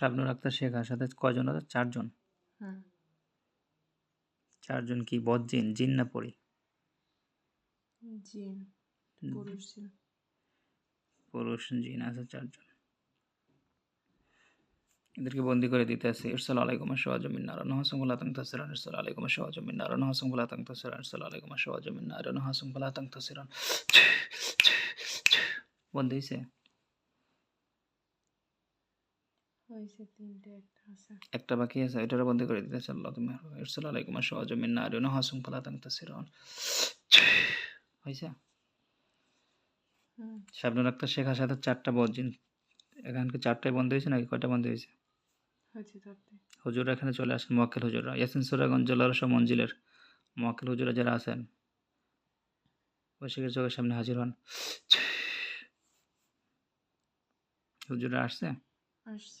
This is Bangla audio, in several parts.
শাবনুর আক্তার শেখার সাথে কয়জন আছে চারজন। চারজন কি? বদ জিন? জিন না পড়ি জিন। পুরুষ জিন। পুরুষ জিন আছে চারজন। এদেরকে বন্দি করে দিতে আছে। ইরসাল আলাইকুম সওয়াজ মিন নার নহসুম ফালা তাং তাসিরান ইরসাল আলাইকুম সওয়াজ মিন নার নহসুম ফালা তাং তাসিরান ইরসাল আলাইকুম সওয়াজ মিন নার নহসুম ফালা তাং তাসিরান বন্দি হয়েছে একটা বাকি আছে ওইটারে বন্ধ করে দিতে আছে আল্লাহ তুমি। ইরসাল আলাইকুম সওয়াজ মিন নার নহসুম ফালা তাং তাসিরান। হইছে হুম। শাবনুর আক্তার শেখার সাথে চারটা বজিন এখানকে চারটায় বন্ধ হয়েছে নাকি কয়টা বন্ধ হয়েছে? হয়েছে হুজুরা এখানে চলে আসেন মোয়াক্কেল হুজুরা ইয়াসিন সুরাগঞ্জ জলারস মঞ্জিলের মোয়াক্কেল হুজুরা যারা আছেন ঐশিকের চোখের সামনে হাজির হন। হুজুরা আসছে? আসছে।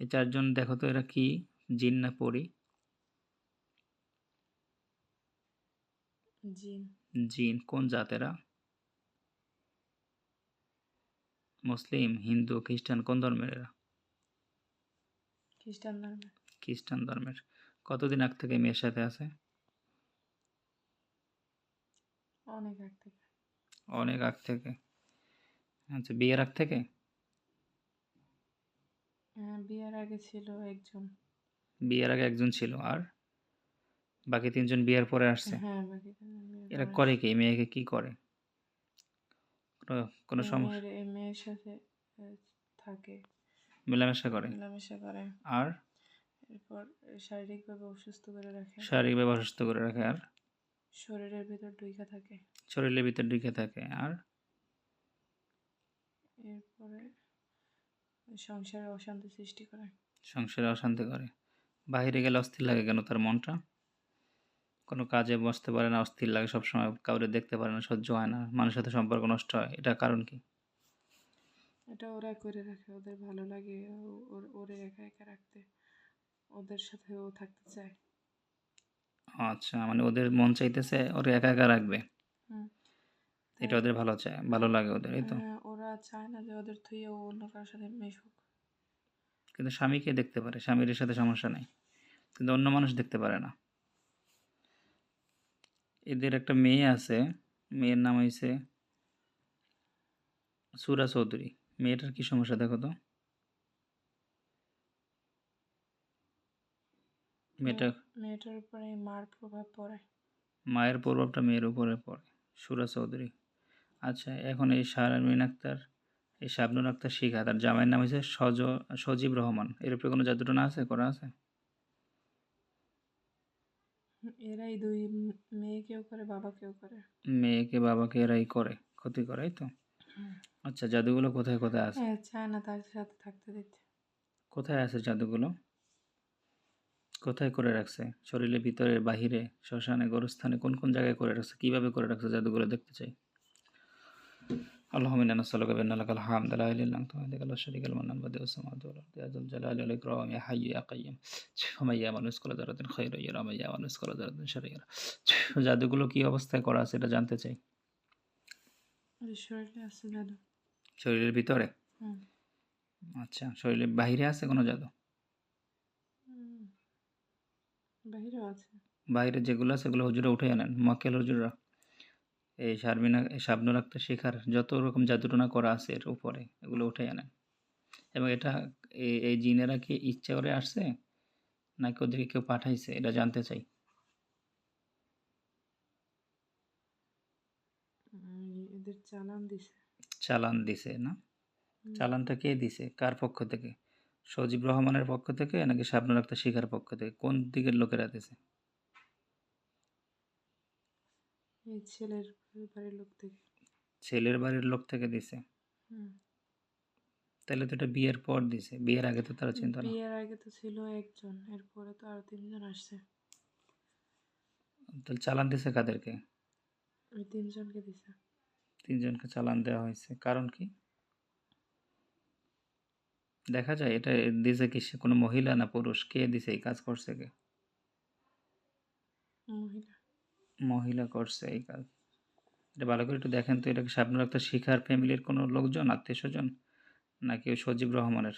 এই চারজন দেখো তো এরা কি? জিন না পড়ি জিন। জিন কোন জাত এরা? মুসলিম হিন্দু খ্রিস্টান কোন ধর্মের এরা? খ্রিস্টান ধর্মে খ্রিস্টান ধর্মের। কতদিন আগ থেকে মেয়ের সাথে আছে? অনেক আগ থেকে। অনেক আগ থেকে। আচ্ছা বিয়ের আগ থেকে? বিয়ের আগে ছিল একজন। বিয়ের আগে একজন ছিল আর বাকি তিনজন বিয়ের পরে আসছে? হ্যাঁ বাকি তিনজন বিয়ের এরা পরে করে কি? মেয়েকে কি করে? কোনো- কোনো সমস্যা? মেয়ের- এই মেয়ের সাথে আহ, থাকে। মেলামেশা করে? মেলামেশা করে। আর? এরপর শারীরিকভাবে অসুস্থ করে রাখে। শারীরিকভাবে অসুস্থ করে রাখে আর? শরীরের ভিতর ডুইকা থাকে। শরীরের ভিতর ঢুকে থাকে আর? এরপরে সংসারে অশান্তি সৃষ্টি করে। সংসারে অশান্তি করে। বাইরে গেলে অস্থির লাগে কেন তার মনটা? কোনো কাজে বসতে পারে না অস্থির লাগে সবসময় কাউরে দেখতে পারে না সহ্য হয় না মানুষের সাথে সম্পর্ক নষ্ট হয়। এটা কারণ কি? এটা ওরা করে রাখে ওদের ভালো লাগে ওর ওরে একা একা রাখতে ওদের সাথে ও থাকতে চায়। আচ্ছা মানে ওদের মন চাইতেছে ওরা একা একা রাখবে। এটা ওদের ভালো চায় ভালো লাগে ওদের এই তো। হ্যাঁ, চায় না যে ওদের থুয়ে ও অন্য কারোর সাথে মিশুক কিন্তু স্বামীকে দেখতে পারে স্বামীর সাথে সমস্যা নেই। কিন্তু অন্য মানুষ দেখতে পারে না। এদের একটা মেয়ে আছে মেয়ের নাম হয়েছে সুরা চৌধুরী। মেয়েটার কি সমস্যা দেখো তো? মেয়েটা মেয়েটার উপরে মার প্রভাব পড়ে। মায়ের প্রভাবটা মেয়ের উপরে পড়ে সুরা চৌধুরী। আচ্ছা এখন এই শারমিন আক্তার এই শাবনুর আক্তার শিখা তার জামাইয়ের নাম হয়েছে সজ সজীব রহমান। এর উপরে কোনো জাদুটনা আছে করা আছে? এরাই দুই মেয়েকেও করে বাবাকেও করে। মেয়েকে বাবাকে এরাই করে ক্ষতি করে তো? আচ্ছা জাদুগুলো কোথায় কোথায় আছে? হ্যাঁ চায় না তার সাথে থাকতে দিতে কোথায় আছে জাদুগুলো? কোথায় করে রাখছে? শরীরের ভিতরে বাহিরে শ্মশানে গোরস্থানে কোন কোন জায়গায় করে রাখছে? কীভাবে করে রাখছে জাদুগুলো দেখতে চাই। اللهم انا نسالك بان لك الحمد لا اله الا انت وحدك لا شريك له من بديع السماوات والارض يا ذا الجلال والاكرام يا حي يا قيوم ومن يعمل مثقال ذره خيرا يرى ومن يعمل مثقال ذره شرا يرى জাদুগুলো কি অবস্থায় করা আছে এটা জানতে চাই ওদের শরীরে আছে জাদু শরীরের ভিতরে হুম আচ্ছা শরীরের বাহিরে আছে কোনো জাদু হুম। বাহিরেও আছে বাইরে যেগুলো আছে সেগুলো হুজুরা উঠে আনেন মক্কেল হুজুরা এই শারমিনা শাবনুর আক্তার শেখার যত রকম জাদুটনা করা আছে এর উপরে এগুলো উঠে আনেন। এবং এটা এই এই জিনেরা কি ইচ্ছা করে আসছে? নাকি ওদেরকে কেউ পাঠাইছে? এটা জানতে চাই। এদের চালান দিছে। চালান দিছে না? চালানটা কে দিছে? কার পক্ষ থেকে? সজীব রহমানের পক্ষ থেকে নাকি শাবনুর আক্তার শিখার পক্ষ থেকে? কোন দিকের লোকেরা দিছে? এই ছেলের বাড়ির লোক থেকে। ছেলের বাড়ির লোক থেকে দিছে? হুম। তাহলে তো এটা বিয়ের পর দিছে। বিয়ের আগে তো তারা চিন্তা না। বিয়ের আগে তো ছিল একজন এরপরে তো আরও তিনজন আসছে। তাহলে চালান দিছে কাদেরকে? ওই তিনজনকে দিছে। তিনজনকে চালান দেওয়া হয়েছে। কারণ কি? দেখা যায় এটা দিছে কি কোনো মহিলা না পুরুষ? কে দিছে এই কাজ করছে কে মহিলা মহিলা করছে এই কাজ। এটা ভালো করে একটু দেখেন তো এটা কি শাবনুর একটা শিখার ফ্যামিলির কোনো লোকজন আত্মীয় স্বজন? নাকি ওই সজীব রহমানের?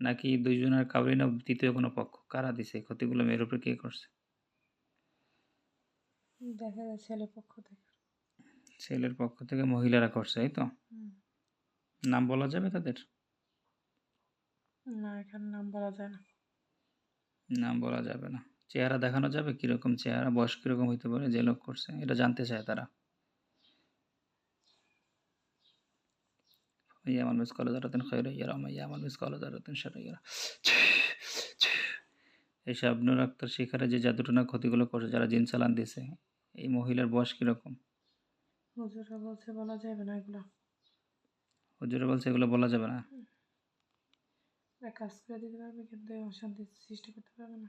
নাকি দুইজনের কাউরি না তৃতীয় কোনো পক্ষ? কারা দিছে? ক্ষতিগুলো মেয়ের উপরে কে করছে? দেখা যায় ছেলে পক্ষ থেকে। ছেলের পক্ষ থেকে মহিলারা করছে এই তো? নাম বলা যাবে তাদের? না এখানে নাম বলা যায় না। নাম বলা যাবে না। চেহারা দেখানো যাবে? কীরকম চেহারা? বয়স কীরকম হইতে পারে? যে লোক করছে এটা জানতে চায় তারা। ইয়ামান মিস কলেজ আরাতেন খৈর ইয়ারা ইয়ামান মিস কলেজ আরাতেন সেটা ইয়ারা এই শাবনুর আক্তার শিখারে যে জাদুটনা ক্ষতিগুলো করছে যারা জিন চালান দিছে এই মহিলার বয়স কীরকম? হুজুরা বলছে বলা যাবে না এগুলো। হুজুরে বলছে এগুলো বলা যাবে না। কাজ করে দিতে পারবে কিন্তু অশান্তি সৃষ্টি করতে পারবে না।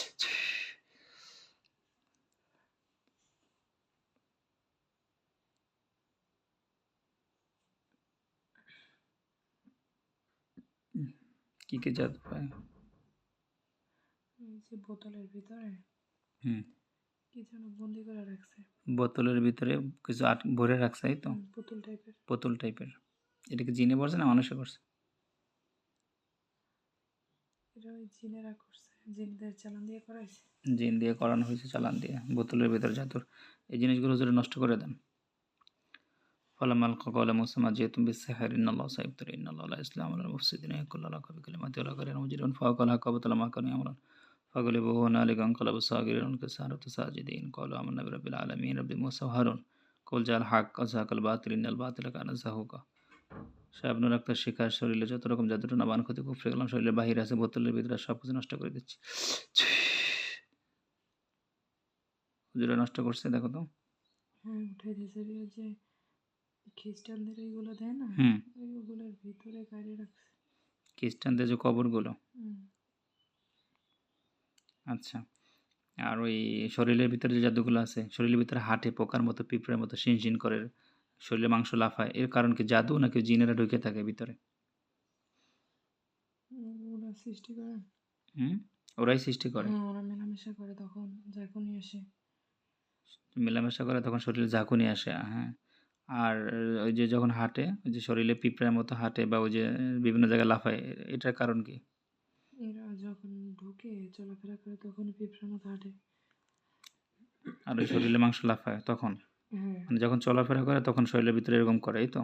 কি কি জাত পায়? যে বোতলের ভিতরে হুম। কি যেন বন্দি করে রাখছে। বোতলের ভিতরে কিছু আট ভরে রাখছে এই তো? পুতুল টাইপের বোতল টাইপের এটা কি জিনে পড়ছে না মানুষে করছে এটা ওই জিনেরা করছে জিনদের চালান দিয়ে করাইছে। জিন দিয়ে করানো হয়েছে চালান দিয়ে বোতলের ভিতরে জাদুর। এই জিনিসগুলো হুজুরে নষ্ট করে দেন। ফলামাল কল মুসামা যেহেতু বিসাহার ইন্নাল্লাহ সাহেব তরি ইন্নাল্লাহ ইসলাম আল্লাহ মুফসিদিন ইয়াকুল্লাহ কবি কালিমাতি ওলা করেন মুজিরুন ফাকাল হাকাবতুল মাকানি আমরান ফাগলে বহুন আলী কাঙ্কালাবু সাগিরুন কে সারত সাজিদিন কল আমন নবী রব্বিল আলামিন রব্বি মুসা হারুন কুল জাল হাক আজাকাল বাতিল ইন্নাল বাতিল কানা জাহুকা শাবনুর আক্তার শিকার শরীরে যত রকম জাদুটনা বান ক্ষতি কুফরে গেলাম শরীরের বাহিরে আছে, বোতলের ভিতরে সব কিছু নষ্ট করে দিচ্ছি। নষ্ট করছে, দেখো তো। হ্যাঁ উঠে দিয়েছে খ্রিস্টানদের এইগুলো দেয় না? ওইগুলোর ভিতরে গাড়ি রাখছে। খ্রিস্টানদের যে কবরগুলো? আচ্ছা। আর ওই শরীরের ভিতরে যে জাদুগুলো আছে শরীরের ভিতরে হাঁটে পোকার মতো পিঁপড়ের মতো শিন করে শরীরে মাংস লাফায় এর কারণ কি জাদু নাকি জিনেরা ঢুকে থাকে ভিতরে? ওরা সৃষ্টি করে। হুম? ওরাই সৃষ্টি করে? হ্যাঁ ওরা মেলামেশা করে তখন আসে। মেলামেশা করে তখন শরীরে ঝাঁকুনি আসে হ্যাঁ। আর ওই যে যখন হাঁটে ওই যে শরীরে পিঁপড়ের মতো হাঁটে বা ওই যে বিভিন্ন জায়গায় লাফায় এটার কারণ কি? এরা যখন ঢুকে চলাফেরা করে তখন পিঁপড়ার মতো হাঁটে। আর ওই শরীরে মাংস লাফায় তখন? হ্যাঁ। মানে যখন চলাফেরা করে তখন শরীরের ভিতরে এরকম করে এই তো?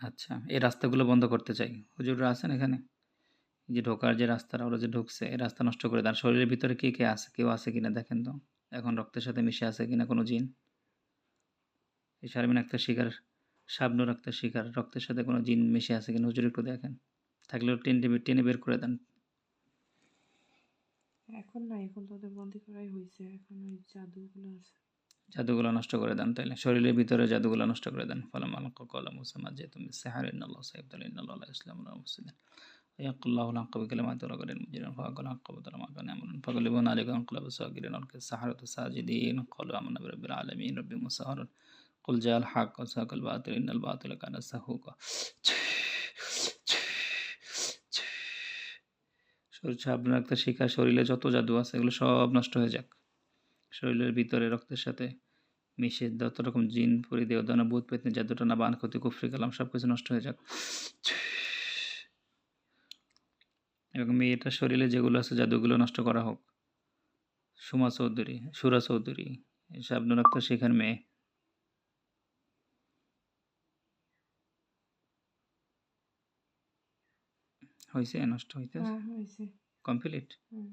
আচ্ছা এই রাস্তাগুলো বন্ধ করতে চাই। হুজুররা আছেন এখানে? যে ঢোকার যে রাস্তাটা ওরা যে ঢুকছে এই রাস্তা নষ্ট করে দেন শরীরের ভিতরে কে কে আছে? কেউ আছে কিনা? দেখেন তো। এখন রক্তের সাথে মিশে আছে কিনা কোনো জিন? এই শারমিন আক্তার শিকার শাবনুর আক্তার শিকার রক্তের সাথে কোনো জিন মেশে আছে কিনা হুজুর একটু দেখেন। থাকলেও টেনে টেনে বের করে দেন। এখন না এখন তোদের বন্ধ করাই হয়েছে। এখন ওই জাদুগুলো আছে। জাদুগুলো নষ্ট করে দেন তাইলে। শরীরের ভিতরে জাদুগুলো নষ্ট করে দেন। ফলাম আলক কলম মুসামা যে তুমি সেহার ইন্নাল্লাহ সাহেব ইসলাম মুসলিম ইয়াকুল্লাহ মুজিরান ফাকুল মাকান আমরুন। সাজিদিন। রব্বি কুল জাল হাক সাকল বাতিল ইন্নাল বাতিল কানা সাহুকা শরীর সাবধান রাখতে শিখা শরীরে যত জাদু আছে এগুলো সব নষ্ট হয়ে যাক। শরীরের ভিতরে রক্তের সাথে মিশে যত রকম জিন, পরি, দেওদানা, ভূত, পেতনি জাদুটানা বান, ক্ষতি, কুফরি, কালাম সব কিছু নষ্ট হয়ে যাক। এবং মেয়েটার শরীরে যেগুলো আছে জাদুগুলো নষ্ট করা হোক। সুমা চৌধুরী, সুরা চৌধুরী শাবনুর আক্তার শেখার মেয়ে। হয়েছে নষ্ট হইতে হ্যাঁ হয়েছে কমপ্লিট হুম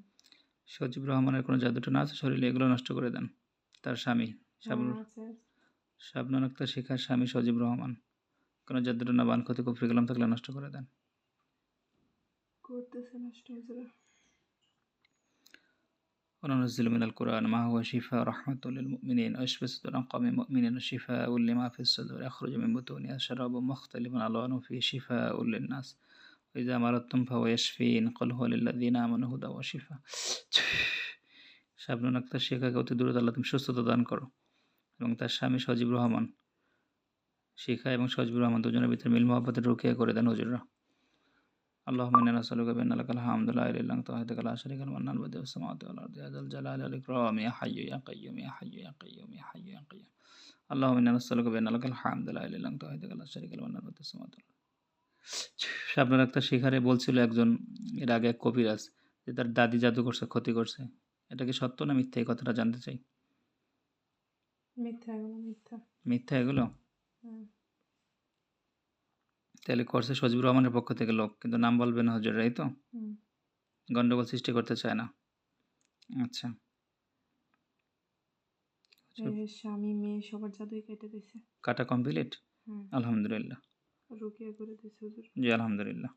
সজীব রহমানের কোনো জাদুটা না আছে শরীরে এগুলো নষ্ট করে দেন তার স্বামী শাবনুর হ্যাঁ, আছে শাবনুর আক্তার শেখার স্বামী সজীব রহমান কোনো জাদুটা না বান ক্ষতি কুফরি গেলাম থাকলে নষ্ট করে দেন করতেছে নষ্ট হয়েছে وننزل من القرآن ما هو شفاء رحمة للمؤمنين ويشفي صدور قوم مؤمنين وشفاء لما في الصدور يخرج من بطونها شراب مختلف ألوانه فيه شفاء للناس وإذا مرضتم فهو يشفين قل هو للذين آمنوا هدى وشفاء শাবনুন আক্তার শেখাকে অতি দূরত আল্লাহ তুমি সুস্থতা দান করো এবং তার স্বামী সজীব রহমান শিখা এবং সজবুর রহমান দুজনের ভিতরে মিল মোহাব্বতের রুকিয়া করে দেন হুজুররা اللهم إنا نسألك بأن لك الحمد لا إله إلا أنت وحدك لا شريك لك المنان بديع السماوات والأرض يا ذا الجلال والإكرام يا حي يا قيوم يا حي يا قيوم يا حي يا قيوم اللهم إنا نسألك بأن لك الحمد لا إله إلا أنت وحدك لا শাবনুর আক্তার শিখারে বলছিল একজন এর আগে এক কবিরাজ যে তার দাদি জাদু করছে ক্ষতি করছে। এটা কি সত্য না মিথ্যা? এই কথাটা জানতে চাই। মিথ্যা এগুলো মিথ্যা। মিথ্যা এগুলো? তাহলে করছে সজিবুর রহমানের পক্ষ থেকে লোক কিন্তু নাম বলবে না হজুরাই তো। হুম। গন্ডগোল সৃষ্টি করতে চায় না। আচ্ছা। স্বামী মেয়ে সবার জাদুই কেটে দিছে। কাটা কমপ্লিট হুম আলহামদুলিল্লাহ। জি আলহামদুলিল্লাহ।